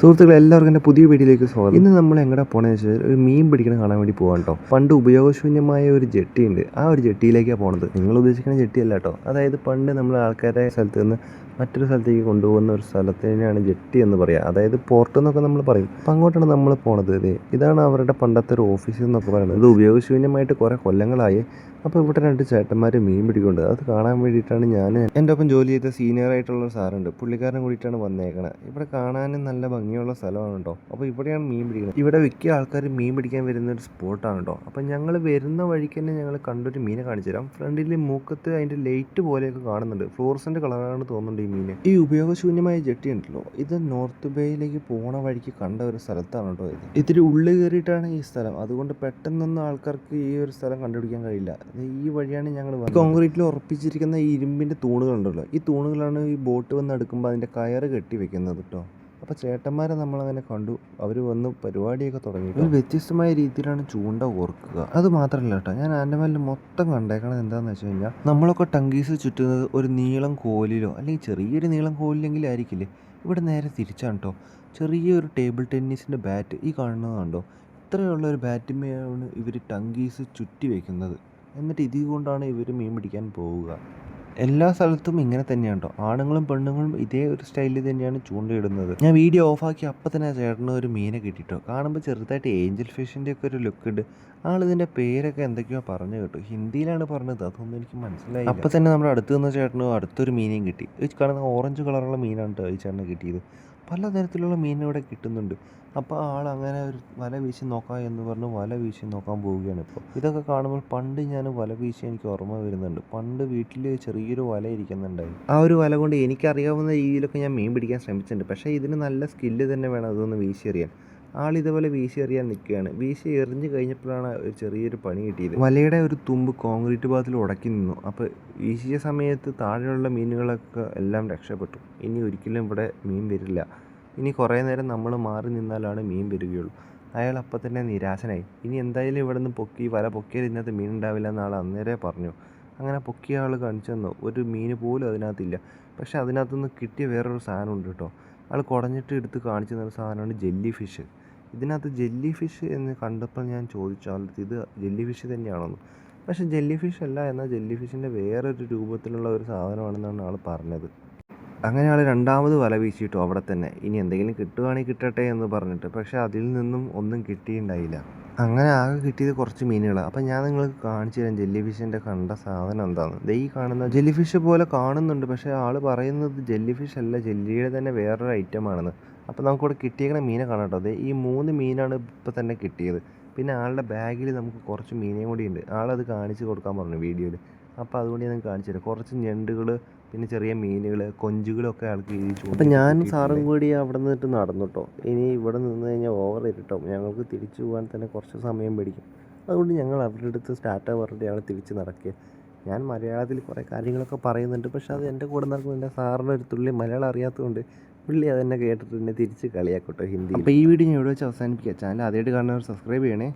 സുഹൃത്തുക്കളെ എല്ലാവർക്കും എന്റെ പുതിയ വീഡിയോയിലേക്ക് സ്വാഗതം. ഇന്ന് നമ്മൾ എങ്ങടെ പോണെന്ന് വെച്ചാൽ ഒരു മീൻ പിടിക്കണ കാണാൻ വേണ്ടി പോകാം കേട്ടോ പണ്ട് ഉപയോഗശൂന്യമായ ഒരു ജെട്ടി ഉണ്ട് ആ ഒരു ജെട്ടിയിലേക്കാണ് പോണത്. നിങ്ങൾ ഉദ്ദേശിക്കുന്ന ജെട്ടിയല്ല കേട്ടോ. അതായത് പണ്ട് നമ്മൾ ആൾക്കാരെ സ്ഥലത്ത് നിന്ന് മറ്റൊരു സ്ഥലത്തേക്ക് കൊണ്ടുപോകുന്ന ഒരു സ്ഥലത്തിനാണ് ജെട്ടി എന്ന് പറയുക അതായത് പോർട്ട് എന്നൊക്കെ നമ്മൾ പറയും. അപ്പം അങ്ങോട്ടാണ് നമ്മൾ പോണത് ഇതേ. ഇതാണ് അവരുടെ പണ്ടത്തെ ഒരു ഓഫീസ് എന്നൊക്കെ പറയുന്നത്. ഇത് ഉപയോഗശൂന്യമായിട്ട് കുറേ കൊല്ലങ്ങളായി. അപ്പോൾ ഇവിടെ രണ്ട് ചേട്ടന്മാർ മീൻ പിടിക്കുന്നുണ്ട്. അത് കാണാൻ വേണ്ടിയിട്ടാണ് ഞാൻ എന്റെ ഒപ്പം ജോലി ചെയ്ത സീനിയർ ആയിട്ടുള്ള ഒരു സാറുണ്ട്. പുള്ളിക്കാരൻ കൂടിയിട്ടാണ് വന്നേക്കണത് ഇവിടെ കാണാനും നല്ല ഭംഗിയുള്ള സ്ഥലമാണ് കേട്ടോ അപ്പോൾ ഇവിടെയാണ് മീൻ പിടിക്കുന്നത്. ഇവിടെ മിക്ക ആൾക്കാർ മീൻ പിടിക്കാൻ വരുന്ന ഒരു സ്പോട്ടാണ് കേട്ടോ അപ്പോൾ ഞങ്ങൾ വരുന്ന വഴിക്ക് തന്നെ ഞങ്ങൾ കണ്ടൊരു മീനെ കാണിച്ചു തരാം. ഫ്രണ്ടിൽ മൂക്കത്ത് അതിന്റെ ലൈറ്റ് പോലെയൊക്കെ കാണുന്നുണ്ട്. ഫ്ലോറസന്റ് കളറാണ് തോന്നുന്നുണ്ട് ഈ മീൻ ഈ ഉപയോഗശൂന്യമായ ജെട്ടി ഉണ്ടല്ലോ. ഇത് നോർത്ത് ബേയിലേക്ക് പോണ വഴിക്ക് കണ്ട ഒരു സ്ഥലത്താണ് കേട്ടോ ഇത്. ഇത്തിരി ഉള്ളിൽ കയറിയിട്ടാണ് ഈ സ്ഥലം. അതുകൊണ്ട് പെട്ടെന്നൊന്നും ആൾക്കാർക്ക് ഈ ഒരു സ്ഥലം കണ്ടുപിടിക്കാൻ കഴിയില്ല. ഈ വഴിയാണ് ഞങ്ങൾ കോൺക്രീറ്റിൽ ഉറപ്പിച്ചിരിക്കുന്ന ഈ ഇരുമ്പിന്റെ തൂണുകളുണ്ടല്ലോ. ഈ തൂണുകളാണ് ഈ ബോട്ട് വന്ന് എടുക്കുമ്പോൾ അതിന്റെ കയറ് കെട്ടി വെക്കുന്നത് കേട്ടോ അപ്പോൾ ചേട്ടന്മാരെ നമ്മളങ്ങനെ കണ്ടു. അവർ വന്ന് പരിപാടിയൊക്കെ തുടങ്ങി. ഒരു വ്യത്യസ്തമായ രീതിയിലാണ് ചൂണ്ട ഓർക്കുക. അത് മാത്രമല്ല കേട്ടോ ഞാൻ ആൻഡമാനിൽ മൊത്തം കണ്ടേക്കണത് എന്താണെന്ന് വെച്ച് കഴിഞ്ഞാൽ നമ്മളൊക്കെ ടങ്കീസ് ചുറ്റുന്നത് ഒരു നീളം കോലിലോ അല്ലെങ്കിൽ ചെറിയൊരു നീളം കോലിലെങ്കിലും ആയിരിക്കില്ലേ? ഇവിടെ നേരെ തിരിച്ചാണ് കേട്ടോ. ചെറിയൊരു ടേബിൾ ടെന്നീസിന്റെ ബാറ്റ് ഈ കാണുന്നതാണ്ടോ ഇത്രയുള്ള ഒരു ബാറ്റുമേയാണ് ഇവർ ടങ്കീസ് ചുറ്റി വയ്ക്കുന്നത് എന്നിട്ട് ഇതുകൊണ്ടാണ് ഇവർ മീൻ പിടിക്കാൻ പോവുക. എല്ലാ സ്ഥലത്തും ഇങ്ങനെ തന്നെയാണ് കേട്ടോ ആണുങ്ങളും പെണ്ണുങ്ങളും ഇതേ ഒരു സ്റ്റൈലിൽ തന്നെയാണ് ചൂണ്ടയിടുന്നത്. ഞാൻ വീഡിയോ ഓഫാക്കി അപ്പം തന്നെ ചേട്ടന് ഒരു മീനെ കിട്ടിയിട്ടോ കാണുമ്പോൾ ചെറുതായിട്ട് ഏഞ്ചൽ ഫിഷിന്റെ ഒക്കെ ഒരു ലുക്ക് ഉണ്ട്. ആളിതിന്റെ പേരൊക്കെ എന്തൊക്കെയോ പറഞ്ഞു കേട്ടു. ഹിന്ദിയിലാണ് പറഞ്ഞത്. അതൊന്നും എനിക്ക് മനസ്സിലായി അപ്പം തന്നെ നമ്മുടെ അടുത്ത് നിന്ന ചേട്ടനും അടുത്തൊരു മീനെയും കിട്ടി. ഈ കാണുന്ന ഓറഞ്ച് കളറുള്ള മീനാണ് കേട്ടോ ഈ ചേട്ടന് കിട്ടിയത്. പലതരത്തിലുള്ള മീൻ ഇവിടെ കിട്ടുന്നുണ്ട്. അപ്പോൾ ആൾ അങ്ങനെ ഒരു വല വീശി നോക്കാം എന്ന് പറഞ്ഞ് വല വീശി നോക്കാൻ പോവുകയാണ് ഇപ്പോൾ ഇതൊക്കെ കാണുമ്പോൾ പണ്ട് ഞാൻ വല വീശി എനിക്ക് ഓർമ്മ വരുന്നുണ്ട്. പണ്ട് വീട്ടിൽ ചെറിയൊരു വല ഇരിക്കുന്നുണ്ടായി. ആ ഒരു വല കൊണ്ട് എനിക്കറിയാവുന്ന രീതിയിലൊക്കെ ഞാൻ മീൻ പിടിക്കാൻ ശ്രമിച്ചിട്ടുണ്ട്. പക്ഷേ ഇതിന് നല്ല സ്കില്ല് തന്നെ വേണം അതൊന്ന് വീശി എറിയാൻ. ആൾ ഇതുപോലെ വീശി എറിയാൻ നിൽക്കുകയാണ്. വീശി എറിഞ്ഞു കഴിഞ്ഞപ്പോഴാണ് ഒരു ചെറിയൊരു പണി കിട്ടിയത്. വലയുടെ ഒരു തുമ്പ് കോൺക്രീറ്റ് ഭാഗത്തിൽ ഉടക്കി നിന്നു. അപ്പോൾ വീശിയ സമയത്ത് താഴെയുള്ള മീനുകളൊക്കെ എല്ലാം രക്ഷപ്പെട്ടു. ഇനി ഒരിക്കലും ഇവിടെ മീൻ വരില്ല. ഇനി കുറേ നേരം നമ്മൾ മാറി നിന്നാലാണ് മീൻ വരികയുള്ളൂ. അയാൾ അപ്പം തന്നെ നിരാശനായി. ഇനി എന്തായാലും ഇവിടെ നിന്ന് പൊക്കി വല പൊക്കിയാൽ ഇതിനകത്ത് മീൻ ഉണ്ടാവില്ല എന്നാൾ അന്നേരെ പറഞ്ഞു. അങ്ങനെ പൊക്കിയ ആൾ കാണിച്ചു തന്നു. ഒരു മീൻ പോലും അതിനകത്തില്ല. പക്ഷെ അതിനകത്തുനിന്ന് കിട്ടിയ വേറൊരു സാധനം ഉണ്ട് കേട്ടോ. ആൾ കുടഞ്ഞിട്ട് എടുത്ത് കാണിച്ചു തന്ന സാധനമാണ് ജെല്ലി ഫിഷ് ഇതിനകത്ത് ജെല്ലി ഫിഷ് എന്ന് കണ്ടപ്പോൾ ഞാൻ ചോദിച്ചു ആളുടെ ഇത് ജെല്ലി ഫിഷ് തന്നെയാണെന്ന്? പക്ഷേ ജെല്ലി ഫിഷ് അല്ല എന്നാൽ ജെല്ലി ഫിഷിന്റെ വേറൊരു രൂപത്തിലുള്ള ഒരു സാധനമാണെന്നാണ് ആൾ പറഞ്ഞത്. അങ്ങനെ ആൾ രണ്ടാമത് വല വീശിയിട്ടു അവിടെ തന്നെ. ഇനി എന്തെങ്കിലും കിട്ടുവാണെങ്കിൽ കിട്ടട്ടെ എന്ന് പറഞ്ഞിട്ട്. പക്ഷേ അതിൽ നിന്നും ഒന്നും കിട്ടിയിട്ടുണ്ടായില്ല. അങ്ങനെ ആകെ കിട്ടിയത് കുറച്ച് മീനുകൾ അപ്പം ഞാൻ നിങ്ങൾക്ക് കാണിച്ചു തരാം ജെല്ലി ഫിഷിന്റെ കണ്ട സാധനം എന്താണ് ദേ ഈ കാണുന്ന ജെല്ലി ഫിഷ് പോലെ കാണുന്നുണ്ട്. പക്ഷേ ആൾ പറയുന്നത് ജെല്ലി ഫിഷ് അല്ല ജെല്ലിയുടെ തന്നെ വേറൊരു ഐറ്റമാണെന്ന്. അപ്പോൾ നമുക്കിവിടെ കിട്ടിയേക്കണ മീനെ കാണാം കേട്ടോ അതെ ഈ മൂന്ന് മീനാണ് ഇപ്പോൾ തന്നെ കിട്ടിയത്. പിന്നെ ആളുടെ ബാഗിൽ നമുക്ക് കുറച്ച് മീനേയും കൂടി ഉണ്ട്. ആളത് കാണിച്ച് കൊടുക്കാൻ പറഞ്ഞു വീഡിയോയിൽ അപ്പോൾ അതുകൊണ്ട് ഞാൻ കാണിച്ചു തരാം. കുറച്ച് ഞണ്ടുകൾ പിന്നെ ചെറിയ മീനുകൾ കൊഞ്ചുകളൊക്കെ ആൾക്ക് ചൂണ്ടി അപ്പം ഞാനും സാറും കൂടി അവിടെ നിന്നിട്ട് നടന്നു കേട്ടോ ഇനി ഇവിടെ നിന്ന് കഴിഞ്ഞാൽ ഓവർ ഇരുട്ടോ ഞങ്ങൾക്ക് തിരിച്ചു പോകാൻ തന്നെ കുറച്ച് സമയം പിടിക്കും. അതുകൊണ്ട് ഞങ്ങൾ അവരുടെ അടുത്ത് സ്റ്റാർട്ട് പറഞ്ഞിട്ട് ഞങ്ങൾ തിരിച്ച് നടക്കുക. ഞാൻ മലയാളത്തിൽ കുറേ കാര്യങ്ങളൊക്കെ പറയുന്നുണ്ട്. പക്ഷെ അത് എന്റെ കൂടെ നടക്കുന്ന സാറിന്റെ ഒരു തുള്ളി മലയാളം അറിയാത്തതുകൊണ്ട് പുള്ളി അതെന്നെ കേട്ടിട്ട് എന്നെ തിരിച്ച് കളിയാക്കട്ടോ ഹിന്ദി അപ്പോൾ ഈ വീഡിയോ ഞാൻ ഇവിടെ വെച്ച് അവസാനിപ്പിക്കുക ചാനൽ ആദ്യമായിട്ട് കാണുന്നവർ സബ്സ്ക്രൈബ് ചെയ്യണേ.